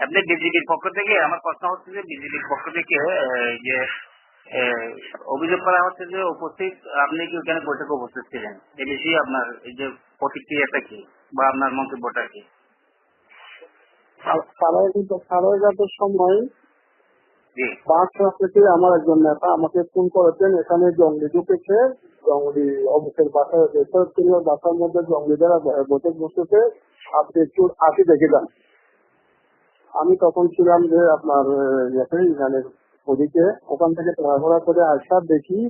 আপনি বিজেপির পক্ষ থেকে আমার প্রশ্ন হচ্ছে যে বিজেপির পক্ষ থেকে যে অভিযোগ করা হচ্ছে যে উপস্থিত আপনি কি ওখানে বৈঠকে উপস্থিত ছিলেন? এ বিষয়ে আপনার এই যে প্রতিক্রিয়াটা কি বা আপনার মন্তব্যটা কি? সময় পাঁচ আমার একজন নেতা আমাকে ফোন করেছেন এখানে জঙ্গলি ঢুকেছে জঙ্গলি অবশ্যের বাসায় বাসার মধ্যে জঙ্গলিদের বসে বসেছে আপনি একটু আসি দেখে যান। আমি তখন ছিলাম যে আপনার ওদিকে। ওখান থেকে ঘোরাঘোরা করে আসা, দেখি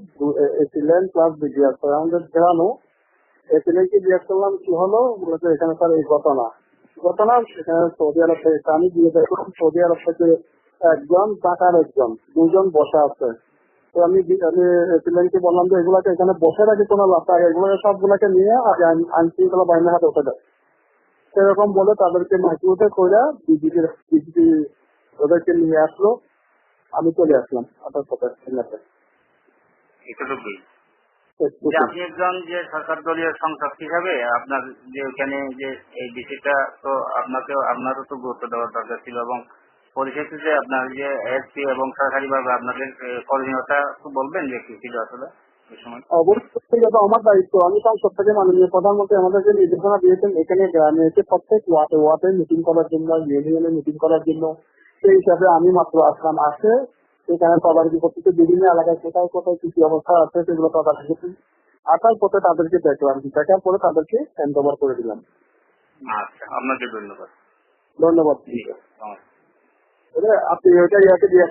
এসিলেন প্লাস বিডিআর আমাদের ফেরানো এসিলেনকে জিজ্ঞেস করলাম, কি হলো? বলেছে, এখানে স্যার এই ঘটনা। ঘটনা সেখানে সৌদি আরব থেকে আমি দিয়ে দেখলাম, সৌদি আরব থেকে একজন টাকার একজন, দুজন বসে আছে। তো আমি আমি এসিলেনকে বললাম যে, এগুলাকে এখানে বসে রাখি, কোনো লাভ থাকে এগুলোকে সবগুলাকে নিয়ে আগে আইন- আইন শৃঙ্খলা বাহিনীর হাতে উঠে দেয় সেরকম বলে তাদেরকে উঠে কইরা বিজেপি বিজেপি ওদেরকে নিয়ে আসলো। আমি চলে আসলাম আপনার সাথে সাথে এতটুকুই যে আপনি একজন যে সরকার দলীয় সংসদ হিসাবে আপনার যে ওখানে যে এই বিষয়টা তো আপনাকে আপনারও তো গুরুত্ব দেওয়ার দরকার ছিল এবং পরিশেষে যে আপনার যে এসপি এবং সরকারিভাবে আপনাদের এ, করণীয়টা একটু বলবেন যে কি ছিল আসলে? অবশ্যই এটা আমার দায়িত্ব। আমি তাও সব থেকে মাননীয় প্রধানমন্ত্রী আমাদেরকে নির্দেশনা দিয়েছেন এখানে গ্রামে এসে প্রত্যেক ওয়ার্ডে ওয়ার্ডে মিটিং করার জন্য ইউনিয়নে মিটিং করার জন্য। সেই হিসাবে আমি মাত্র আসলাম আসে এখানে তদারকি করতে বিভিন্ন এলাকায় কোথায় কোথায় কি কি অবস্থা আছে সেগুলো তদারকি করতে আসার পথে তাদেরকে দেখলাম দেখার পরে তাদেরকে হ্যান্ড ওভার করে দিলাম। আচ্ছা আপনাকে ধন্যবাদ। ধন্যবাদ। আপনি ওইটা ইয়াকে দিয়ে